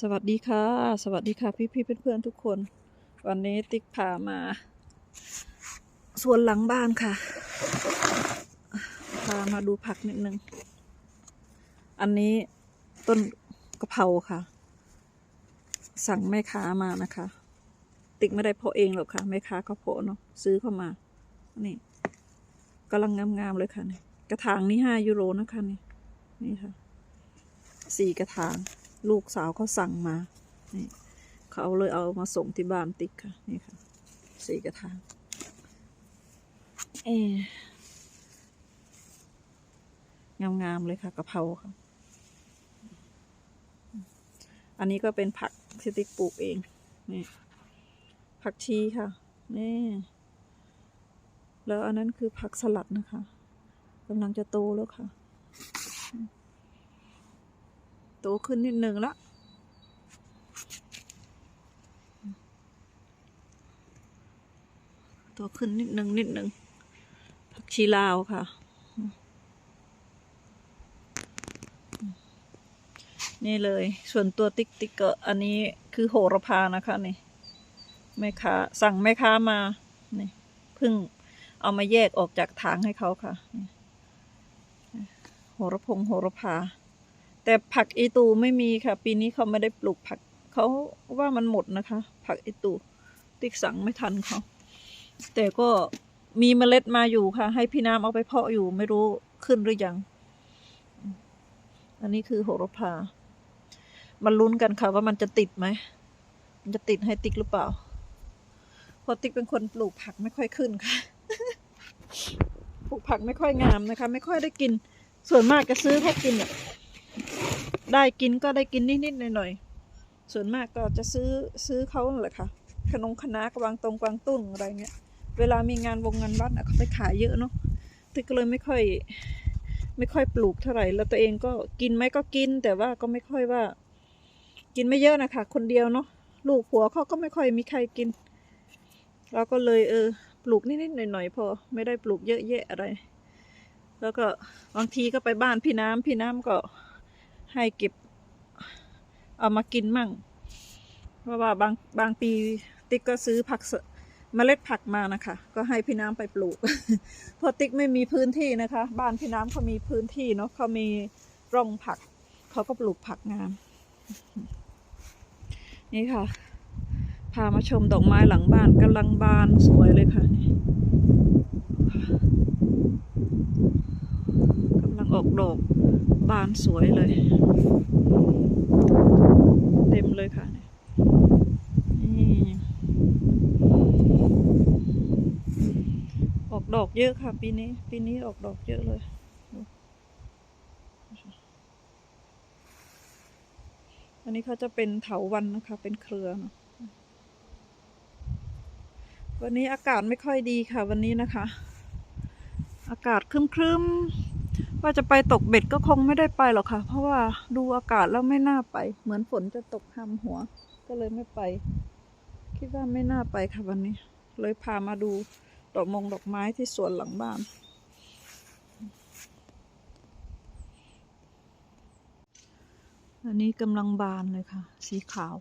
สวัสดีค่ะ สวัสดีค่ะ พี่พี่ๆเพื่อนๆทุกคน วันนี้ติ๊กพามา สวนหลังบ้านค่ะพามาดูผักนิดนึง อันนี้ต้นกะเพราค่ะ สั่งแม่ค้ามานะคะ ติ๊กไม่ได้เพาะเองหรอกค่ะแม่ค้าเขาเพาะเนาะซื้อเข้ามา นี่กำลังงามๆเลยค่ะนี่กระถางนี้ห้ายูโรนะคะนี่นี่ค่ะสี่กระถาง ลูกสาวเขาสั่งมา นี่เขาเลยเอามาส่งที่บ้านติ๊กค่ะ นี่ค่ะ สี่กระถาง เองามๆเลยค่ะกะเพราค่ะ อันนี้ก็เป็นผักที่ติ๊กปลูกเอง นี่ผักชีค่ะ นี่ แล้วอันนั้นคือผักสลัดนะคะกำลังจะโตแล้วค่ะ โตขึ้นนิดนึงและโตขึ้นนิดนึงนิดนึงผักชีลาวค่ะ นี่เลย ส่วนตัวติ๊กติ๊กเก็อันนี้คือโหระพานะคะนี่แม่ค้าสั่งแม่ค้ามานี่เพิ่งเอามาแยกออกจากถางให้เขาค่ะ โหระพงโหระพา แต่ผักอีตูไม่มีค่ะ ปีนี้เขาไม่ได้ปลูกผักเขาว่ามันหมดนะคะ ผักอีตู ติ๊กสั่งไม่ทันเขาแต่ก็มีเมล็ดมาอยู่ค่ะ ให้พี่น้ำเอาไปเพาะอยู่ไม่รู้ขึ้นหรือยัง อันนี้คือโหระพา มันลุ้นกันค่ะว่ามันจะติดไหม มันจะติดให้ติ๊กหรือเปล่า เพราะติ๊กเป็นคนปลูกผักไม่ค่อยขึ้นค่ะ ปลูกผักไม่ค่อยงามนะคะ ไม่ค่อยได้กิน ส่วนมากก็ซื้อเขากินเนี่ย ได้กินก็ได้กินนิดๆหน่อยๆส่วนมากก็จะซื้อซื้อเขาแหละค่ะขนมคณะกวางตรงกวางตุ้งอะไรเงี้ย เวลามีงานวงงานวัดอะเขาไปขายเยอะเนาะติ๊กก็เลยไม่ค่อย ไม่ค่อยปลูกเท่าไหร่ แล้วตัวเองก็กินไหมก็กิน แต่ว่าก็ไม่ค่อยว่า กินไม่เยอะนะคะคนเดียวเนาะลูกผัวเขาก็ไม่ค่อยมีใครกิน เราก็เลยเออ ปลูกนิดๆหน่อยๆพอ ไม่ได้ปลูกเยอะแยะอะไร แล้วก็บางทีก็ไปบ้านพี่น้ำพี่น้ำก็ ให้เก็บเอามากินมั่ง เพราะว่าบางบางปีติ๊กก็ซื้อผักสเมล็ดผักมานะคะ ก็ให้พี่น้ำไปปลูกเพราะติ๊กไม่มีพื้นที่นะคะ บ้านพี่น้ำเขามีพื้นที่เนาะเขามีร่องผัก เขาก็ปลูกผักงาม นี่ค่ะ พามาชมดอกไม้หลังบ้านกำลังบานสวยเลยค่ะกำลังออกดอก บานสวยเลย เต็มเลยค่ะนี่ออกดอกเยอะค่ะ ปีนี้ ปีนี้ออกดอกเยอะเลยอันนี้เขาจะเป็นเถาวันนะคะ เป็นเครือนะวันนี้อากาศไม่ค่อยดีค่ะ วันนี้นะคะ อากาศครึ้มๆ ว่าจะไปตกเบ็ดก็คงไม่ได้ไปหรอกค่ะ เพราะว่าดูอากาศแล้วไม่น่าไป เหมือนฝนจะตกทำหัว ก็เลยไม่ไป คิดว่าไม่น่าไปค่ะวันนี้ เลยพามาดูดอกมงดอกไม้ที่สวนหลังบ้าน อันนี้กำลังบานเลยค่ะ สีขาว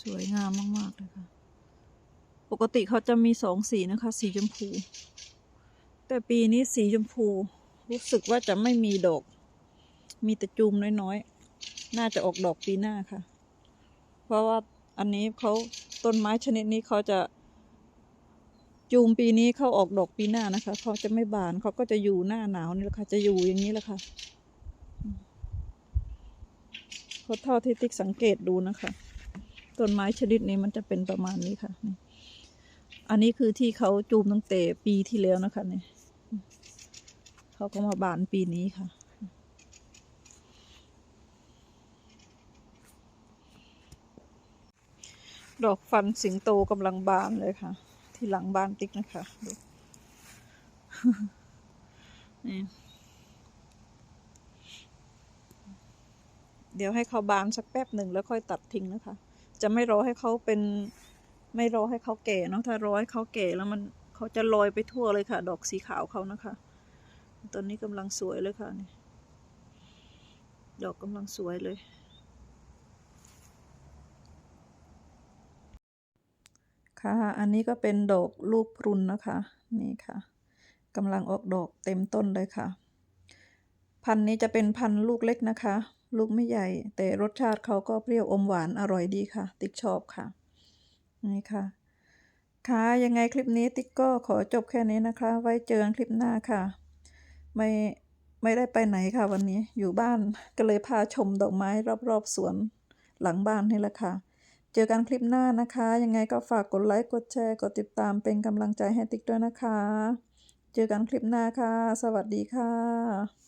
สวยงามมาก ๆ เลยค่ะ ปกติเขาจะมีสองสีนะคะ สีชมพู แต่ปีนี้สีชมพู รู้สึกว่าจะไม่มีดอก มีแต่จูมน้อยๆ น่าจะออกดอกปีหน้าค่ะ เพราะว่าอันนี้เขาต้นไม้ชนิดนี้เขาจะจูมปีนี้เขาออกดอกปีหน้านะคะเขาจะไม่บานเขาก็จะอยู่หน้าหนาวนี่แหละค่ะ จะอยู่อย่างนี้แหละค่ะเพราะเท่าที่ติ๊กสังเกตดูนะคะต้นไม้ชนิดนี้มันจะเป็นประมาณนี้ค่ะ อันนี้คือที่เขาจูมตั้งแต่ปีที่แล้วนะคะเนี่ย เขาก็มาบานปีนี้ค่ะ ดอกฟันสิงโตกำลังบานเลยค่ะ ที่หลังบ้านติ๊กนะคะดูนี่เดี๋ยวให้เขาบานสักแป๊บหนึ่งแล้วค่อยตัดทิ้งนะคะ จะไม่รอให้เขาเป็น ไม่รอให้เขาแก่เนาะถ้ารอให้เขาแก่แล้วมันเขาจะลอยไปทั่วเลยค่ะ ดอกสีขาวเขานะคะ ตอนนี้กำลังสวยเลยค่ะนี่ดอกกำลังสวยเลย ค่ะ อันนี้ก็เป็นดอกลูกพรุนนะคะ นี่ค่ะกำลังออกดอกเต็มต้นเลยค่ะ พันธุ์นี้จะเป็นพันธุ์ลูกเล็กนะคะ ลูกไม่ใหญ่ แต่รสชาติเขาก็เปรี้ยวอมหวานอร่อยดีค่ะ ติ๊กชอบค่ะ นี่ค่ะค่ะยังไงคลิปนี้ติ๊กก็ขอจบแค่นี้นะคะ ไว้เจอกันคลิปหน้าค่ะ ไม่ไม่ได้ไปไหนค่ะวันนี้อยู่บ้านก็เลยพาชมดอกไม้รอบๆสวนหลังบ้านนี่แหละค่ะ เจอกันคลิปหน้านะคะ ยังไงก็ฝากกดไลค์กดแชร์กดติดตามเป็นกำลังใจให้ติ๊กด้วยนะคะ เจอกันคลิปหน้าค่ะ สวัสดีค่ะ